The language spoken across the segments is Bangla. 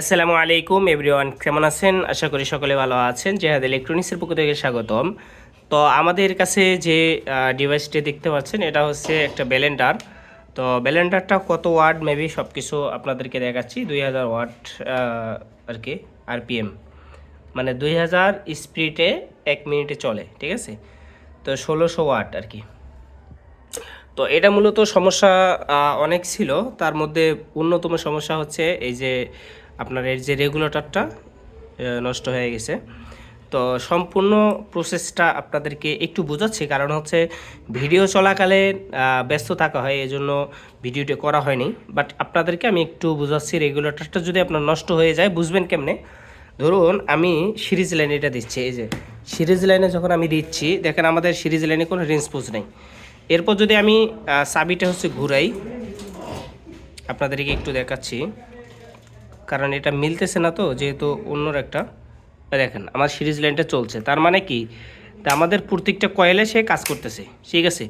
আসসালামু আলাইকুম এভরিওয়ান কেমন আছেন? আশা করি সকলে ভালো আছেন। জেহাদ ইলেকট্রনিক্সের পক্ষ থেকে স্বাগতম। তো আমাদের কাছে যে ডিভাইসটি দেখতে পাচ্ছেন, এটা হচ্ছে একটা ব্যালেন্ডার তো ব্যালেন্ডারটা কত ওয়াট মেবি সব কিছু আপনাদেরকে দেখাচ্ছি। দুই হাজার ওয়াট আর কি আরপিএম মানে দুই হাজার স্পিডে এক মিনিটে চলে, ঠিক আছে? তো ষোলোশো ওয়াট আর কি। তো এটা মূলত সমস্যা অনেক ছিল। তার মধ্যে অন্যতম সমস্যা হচ্ছে এই যে আপনার এর যে রেগুলেটরটা নষ্ট হয়ে গেছে। তো সম্পূর্ণ প্রসেসটা আপনাদেরকে একটু বোঝাচ্ছি, কারণ হচ্ছে ভিডিও চলাকালে ব্যস্ত থাকা হয় এই জন্য ভিডিওটি করা হয়নি। বাট আপনাদেরকে আমি একটু বোঝাচ্ছি রেগুলেটরটা যদি আপনার নষ্ট হয়ে যায়, বুঝবেন কেমনে? ধরুন, আমি সিরিজ লাইন এটা দিচ্ছি, এই যে, সিরিজ লাইনে যখন আমি দিচ্ছি, দেখেন আমাদের সিরিজ লাইনে কোনো রেঞ্জ পোজ নেই। এরপর যদি আমি চাবিটা হচ্ছে ঘুরাই, আপনাদেরকে একটু দেখাচ্ছি। কারণ এটা মিলতেছে না তো, যেহেতু অন্যর একটা, দেখেন, আমার সিরিজ লাইনটা চলছে। তার মানে কি? আমাদের প্রত্যেকটা কয়েলে সে কাজ করতেছে, ঠিক আছে?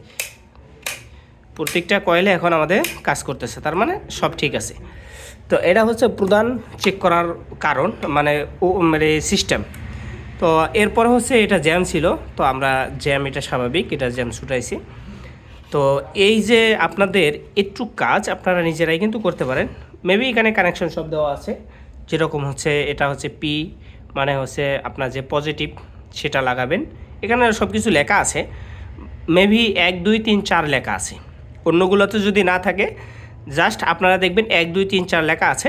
প্রত্যেকটা কয়েলে এখন আমাদের কাজ করতেছে, তার মানে সব ঠিক আছে। তো এটা হচ্ছে প্রধান চেক করার কারণ মানে ও মানে সিস্টেম তো এরপর হচ্ছে এটা জ্যাম ছিল, তো আমরা জ্যাম এটা স্বাভাবিক, এটা জ্যাম ছুটাইছি। তো এই যে আপনাদের একটু কাজ, আপনারা নিজেরাই কিন্তু করতে পারেন। মেবি এখানে কানেকশন সব দেওয়া আছে। যেরকম হচ্ছে, এটা হচ্ছে পি মানে হচ্ছে আপনার যে পজিটিভ সেটা লাগাবেন। এখানে সব কিছু লেখা আছে। মেবি এক, দুই, তিন, চার লেখা আছে। অন্যগুলোতে যদি না থাকে জাস্ট আপনারা দেখবেন এক, দুই, তিন, চার লেখা আছে।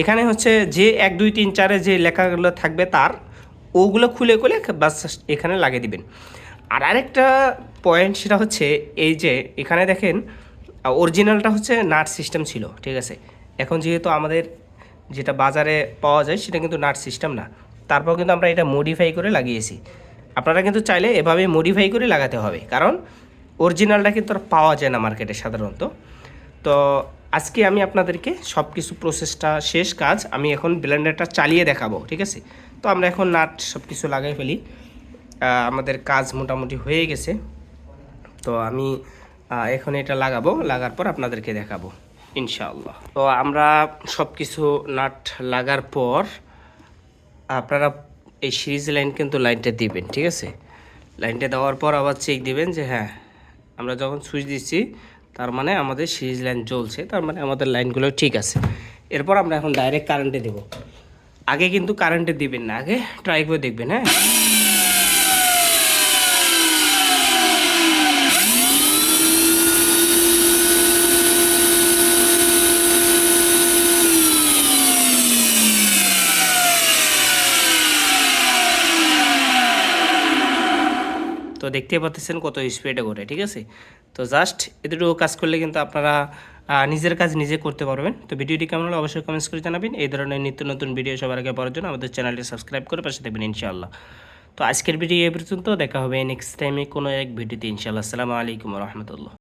এখানে হচ্ছে যে এক, দুই, তিন, চারে যে লেখাগুলো থাকবে তার, ওগুলো খুলে খুলে বাস এখানে লাগিয়ে দিবেন। আর আরেকটা পয়েন্ট সেটা হচ্ছে, এই যে এখানে দেখেন অরিজিনালটা হচ্ছে নাট সিস্টেম ছিল, ঠিক আছে? এখন যেহেতু আমাদের যেটা বাজারে পাওয়া যায় সেটা কিন্তু নাট সিস্টেম না, তারপর কিন্তু আমরা এটা মডিফাই করে লাগিয়েছি। আপনারা কিন্তু চাইলে এভাবে মডিফাই করে লাগাতে হবে, কারণ অরিজিনালটা কিন্তু আর পাওয়া যায় না মার্কেটে সাধারণত। তো আজকে আমি আপনাদেরকে সব কিছু প্রসেসটা শেষ কাজ আমি এখন ব্লেন্ডারটা চালিয়ে দেখাবো, ঠিক আছে? তো আমরা এখন নাট সব কিছু লাগাই ফেলি। আমাদের কাজ মোটামুটি হয়ে গেছে। তো আমি এখন এটা লাগাবো, লাগার পর আপনাদেরকে দেখাবো। ইনশাআল্লাহ। তো আমরা সব কিছু নাট লাগার পর আপনারা এই সিরিজ লাইন কিন্তু লাইনটা দিবেন, ঠিক আছে? লাইনটা দেওয়ার পর আবার চেক দিবেন যে হ্যাঁ আমরা যখন সুইচ দিচ্ছি, তার মানে আমাদের সিরিজ লাইন জ্বলছে, তার মানে আমাদের লাইনগুলো ঠিক আছে। এরপর আমরা এখন ডাইরেক্ট কারেন্টে দেব। আগে কিন্তু কারেন্টে দিবেন না, আগে ট্রাই করে দেখবেন হ্যাঁ? তো দেখতে পাচ্ছেন কত স্পিডে ঘোরে, ঠিক আছে? তো জাস্ট এতটুকু কাজ করলে কিন্তু আপনারা নিজের কাজ নিজে করতে পারবেন। তো ভিডিওটি কেমন হলে অবশ্যই কমেন্টস করে জানাবেন। এই ধরনের নিত্য নতুন ভিডিও সবার আগে পাওয়ার জন্য আমাদের চ্যানেলটি সাবস্ক্রাইব করে পাশে থাকবেন ইনশাআল্লাহ। তো আজকের ভিডিও এ পর্যন্ত, দেখা হবে নেক্সট টাইমে কোনো এক ভিডিওতে ইনশাআল্লাহ। আসসালামু আলাইকুম রহমতুল্লাহ।